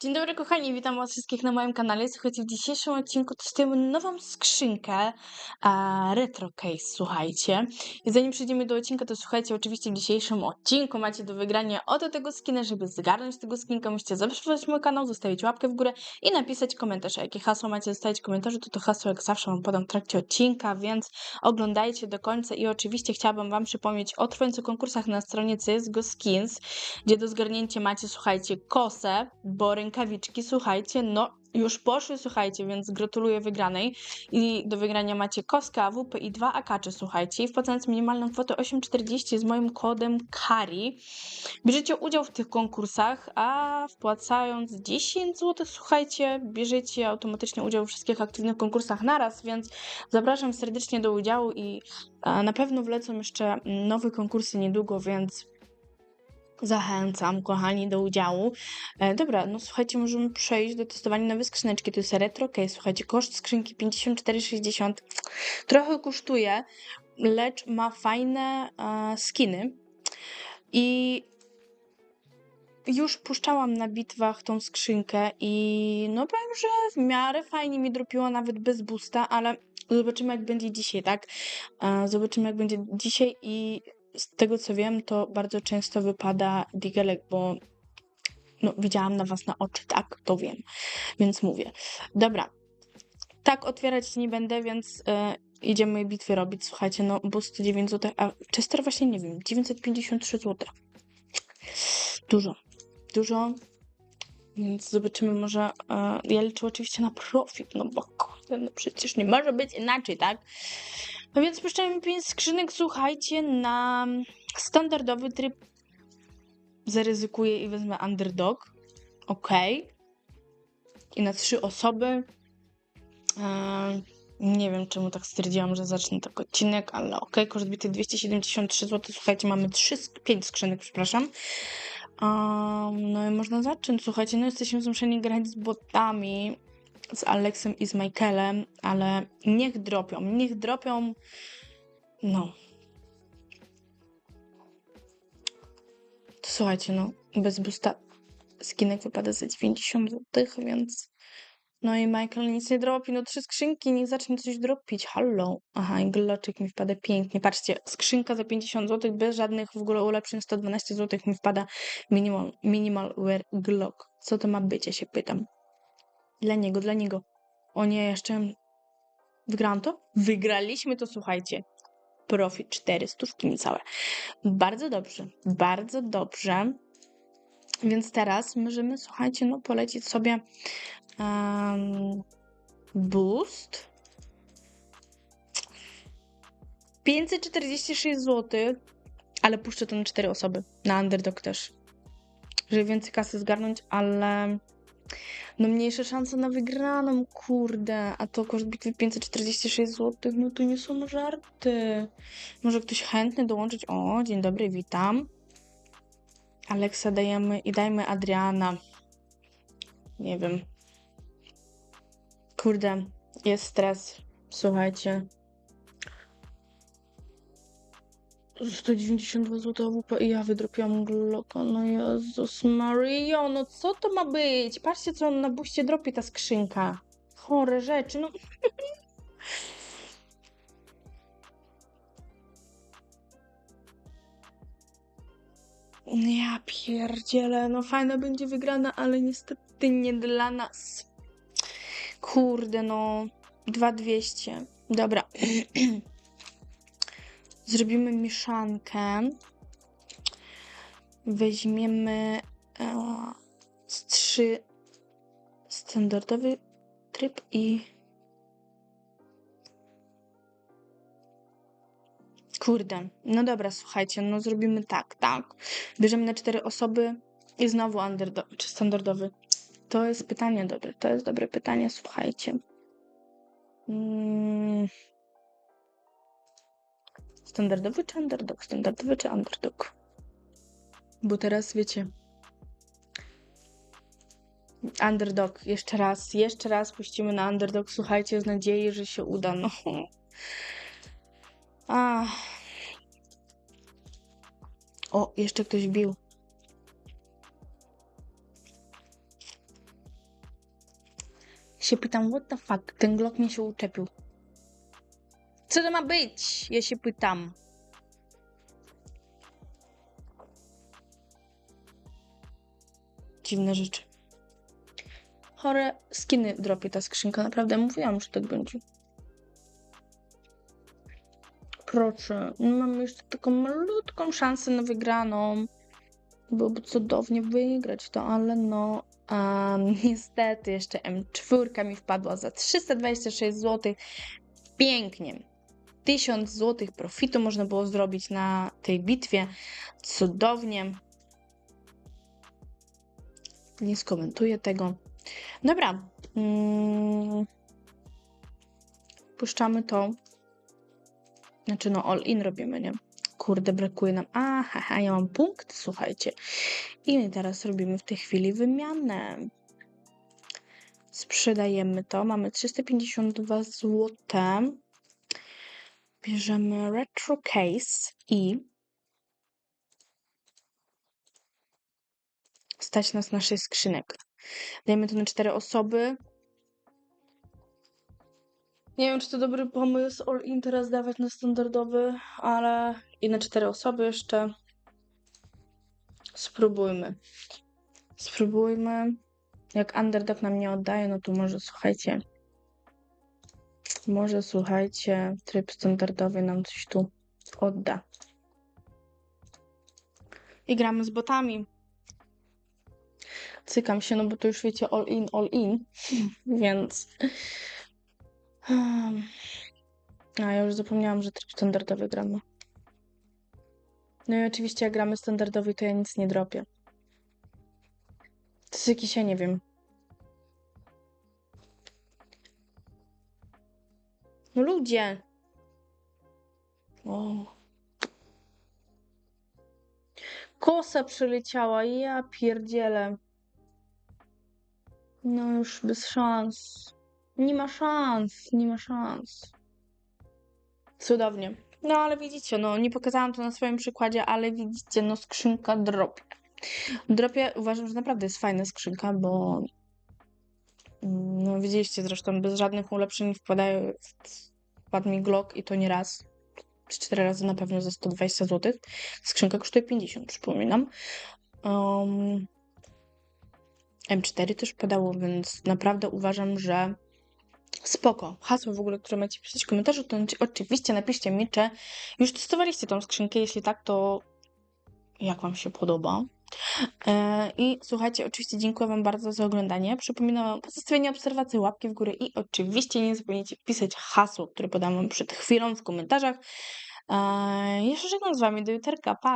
Dzień dobry kochani, witam was wszystkich na moim kanale. Słuchajcie, w dzisiejszym odcinku testujemy nową skrzynkę a, Retro Case, słuchajcie. I zanim przejdziemy do odcinka, to słuchajcie, oczywiście w dzisiejszym odcinku macie do wygrania oto tego skina, żeby zgarnąć tego skinka, musicie zasubskrybować mój kanał, zostawić łapkę w górę i napisać komentarz. A jakie hasło macie zostawić w komentarzu, to to hasło jak zawsze wam podam w trakcie odcinka, więc oglądajcie do końca i oczywiście chciałabym wam przypomnieć o trwających konkursach na stronie CSGO Skins, gdzie do zgarnięcia macie, słuchajcie, kosę, bo rękawiczki, słuchajcie, no już poszły, słuchajcie, więc gratuluję wygranej. I do wygrania macie koskę, AWP i dwa akacze, słuchajcie. I wpłacając minimalną kwotę 8,40 z moim kodem KARI, bierzecie udział w tych konkursach, a wpłacając 10 zł, słuchajcie, bierzecie automatycznie udział w wszystkich aktywnych konkursach naraz, więc zapraszam serdecznie do udziału i e, na pewno wlecą jeszcze nowe konkursy niedługo, więc Zachęcam, kochani, do udziału. E, dobra, no słuchajcie, możemy przejść do testowania nowej skrzyneczki. To jest retro case. Słuchajcie, koszt skrzynki 54,60. Trochę kosztuje, lecz ma fajne e, skiny. I już puszczałam na bitwach tą skrzynkę i no powiem, że w miarę fajnie mi dropiło nawet bez boosta, ale zobaczymy jak będzie dzisiaj, tak? E, zobaczymy jak będzie dzisiaj i z tego co wiem, to bardzo często wypada digelek, bo no, widziałam na was na oczy, tak, to wiem, więc mówię. Dobra, tak otwierać nie będę, więc yy, idziemy bitwy robić. Słuchajcie, no bo 109 zł, a Chester właśnie nie wiem, 953 zł. Dużo, dużo. Więc zobaczymy, może. Yy, ja liczę oczywiście na profit, no bo kurde, no przecież nie może być inaczej, tak? No więc puszczamy 5 skrzynek, słuchajcie, na standardowy tryb. Zaryzykuję i wezmę underdog. Ok. I na trzy osoby. Eee, nie wiem, czemu tak stwierdziłam, że zacznę tak odcinek, ale ok. Koszt bity 273 zł. Słuchajcie, mamy 3, 5 skrzynek, przepraszam. Um, no i można zacząć. Słuchajcie, no jesteśmy zmuszeni grać z botami z Aleksem i z Michaelem, ale niech dropią, niech dropią. No. To słuchajcie, no, bez boosta skinek wypada za 90 zł, więc. No i Michael nic nie dropi, no trzy skrzynki, niech zacznie coś dropić, hallo. Aha, gloczek mi wpada pięknie, patrzcie, skrzynka za 50 zł, bez żadnych w ogóle ulepszeń, 112 zł mi wpada minimal, minimal wear glock. Co to ma być, ja się pytam. Dla niego, dla niego. O nie, jeszcze wygrałam to? Wygraliśmy to, słuchajcie. Profit 400 niecałe. Bardzo dobrze, bardzo dobrze. Więc teraz możemy, słuchajcie, no polecić sobie um, boost. 546 zł, ale puszczę to na 4 osoby. Na underdog też. Żeby więcej kasy zgarnąć, ale no mniejsze szanse na wygraną, kurde. A to koszt bitwy 546 zł, no to nie są żarty. Może ktoś chętny dołączyć? O, dzień dobry, witam. Aleksa dajemy i dajmy Adriana. Nie wiem. Kurde, jest stres. Słuchajcie. 192 zł AWP i ja wydropiłam Glocka. No Jezus Mario, no co to ma być? Patrzcie, co on na buście dropi ta skrzynka. Chore rzeczy, no. Ja pierdzielę, no fajna będzie wygrana, ale niestety nie dla nas. Kurde, no. 2200. Dobra. Zrobimy mieszankę. Weźmiemy e, trzy standardowy tryb i Kurde, no dobra, słuchajcie, no zrobimy tak, tak. Bierzemy na cztery osoby i znowu underdog, czy standardowy. To jest pytanie dobre, to jest dobre pytanie, słuchajcie. Hmm. Standardowy czy underdog? Standardowy czy underdog? Bo teraz wiecie. Underdog. Jeszcze raz, jeszcze raz puścimy na underdog. Słuchajcie, z nadziei, że się uda. No. A. O, jeszcze ktoś bił. Się pytam, what the fuck, ten Glock mnie się uczepił. Co to ma być? Ja się pytam. Dziwne rzeczy. Chore skiny dropie ta skrzynka. Naprawdę mówiłam, że tak będzie. Proszę, mamy jeszcze taką malutką szansę na wygraną. Byłoby cudownie wygrać to, ale no niestety jeszcze M4 mi wpadła za 326 zł. Pięknie. 1000 zł profitu można było zrobić na tej bitwie. Cudownie. Nie skomentuję tego. Dobra. Mm. Puszczamy to. Znaczy, no, all in robimy, nie? Kurde, brakuje nam. Aha, ja mam punkt, słuchajcie. I teraz robimy w tej chwili wymianę. Sprzedajemy to. Mamy 352 zł. Bierzemy retro case i stać nas na 6 skrzynek. Dajemy to na 4 osoby. Nie wiem, czy to dobry pomysł all in teraz dawać na standardowy, ale i na 4 osoby jeszcze. Spróbujmy. Spróbujmy. Jak underdog nam nie oddaje, no to może słuchajcie. Może słuchajcie, tryb standardowy nam coś tu odda. I gramy z botami. Cykam się, no bo to już wiecie, all in, all in. Więc. Hmm. A ja już zapomniałam, że tryb standardowy gramy. No i oczywiście, jak gramy standardowy, to ja nic nie dropię. To jest jakiś, ja nie wiem. No ludzie! O. Kosa przyleciała, ja pierdzielę. No już bez szans. Nie ma szans, nie ma szans. Cudownie. No ale widzicie, no nie pokazałam to na swoim przykładzie, ale widzicie, no skrzynka dropie. Dropie uważam, że naprawdę jest fajna skrzynka, bo no widzieliście zresztą, bez żadnych ulepszeń wpadają, wpadł mi Glock i to nie raz. Cztery razy na pewno za 120 zł. Skrzynka kosztuje 50, przypominam. Um, M4 też padało, więc naprawdę uważam, że spoko. Hasło w ogóle, które macie pisać w komentarzu, to oczywiście napiszcie mi, czy już testowaliście tą skrzynkę. Jeśli tak, to jak Wam się podoba. E, I słuchajcie, oczywiście dziękuję Wam bardzo za oglądanie. Przypominam o pozostawieniu obserwacji, łapki w górę i oczywiście nie zapomnijcie wpisać hasło, które podam Wam przed chwilą w komentarzach. E, jeszcze żegnam z Wami do juterka. Pa!